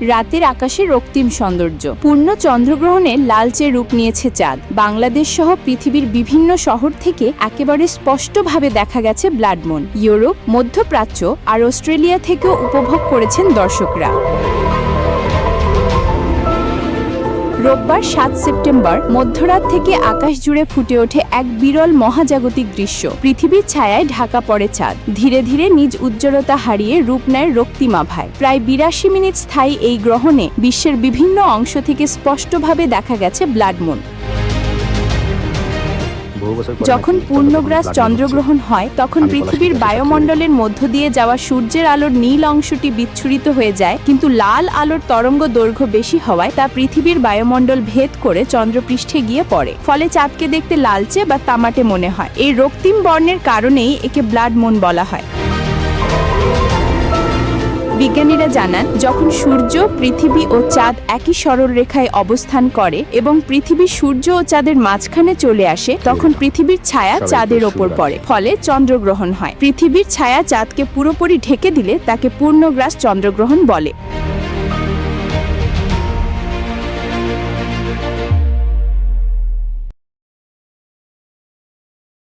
রাতের আকাশে রক্তিম সৌন্দর্য। পূর্ণ চন্দ্রগ্রহণে লালচে রূপ নিয়েছে চাঁদ। বাংলাদেশ সহ পৃথিবীর বিভিন্ন শহর থেকে একেবারে স্পষ্টভাবে দেখা গেছে ব্লাডমুন ইউরোপ, মধ্যপ্রাচ্য আর অস্ট্রেলিয়া থেকেও উপভোগ করেছেন দর্শকরা। রোববার সাত সেপ্টেম্বর, মধ্যরাত থেকে আকাশ জুড়ে ফুটে ওঠে এক বিরল মহাজাগতিক দৃশ্য। পৃথিবীর ছায়ায় ঢাকা পড়ে চাঁদ ধীরে ধীরে নিজ উজ্জ্বলতা হারিয়ে রূপ নেয় রক্তিমাভায়। প্রায় বিরাশি মিনিট স্থায়ী এই গ্রহণে বিশ্বের বিভিন্ন অংশ থেকে স্পষ্টভাবে দেখা গেছে ব্লাডমুন যখন পূর্ণগ্রাস চন্দ্রগ্রহণ চন্দ্রগ্রহণ হয় তখন পৃথিবীর বায়ুমণ্ডলের মধ্য দিয়ে যাওয়া সূর্যের আলোর নীল অংশটি বিচ্ছুরিত হয়ে যায় কিন্তু লাল আলোর তরঙ্গ দৈর্ঘ্য বেশি হওয়ায় তা পৃথিবীর বায়ুমণ্ডল ভেদ করে চন্দ্রপৃষ্ঠে গিয়ে পড়ে। ফলে চাঁদকে দেখতে লালচে বা তামাটে মনে হয়। এই রক্তিম বর্ণের কারণেই একে ব্লাড মুন বলা হয়। বিজ্ঞানীরা জানান যখন সূর্য পৃথিবী ও চাঁদ একই সরল রেখায় অবস্থান করে এবং পৃথিবী সূর্য ও চাঁদের মাঝখানে চলে আসে তখন পৃথিবীর ছায়া চাঁদের ওপর পড়ে। ফলে চন্দ্রগ্রহণ হয়। পৃথিবীর ছায়া চাঁদকে পুরোপুরি ঢেকে দিলে তাকে পূর্ণগ্রাস চন্দ্রগ্রহণ বলে।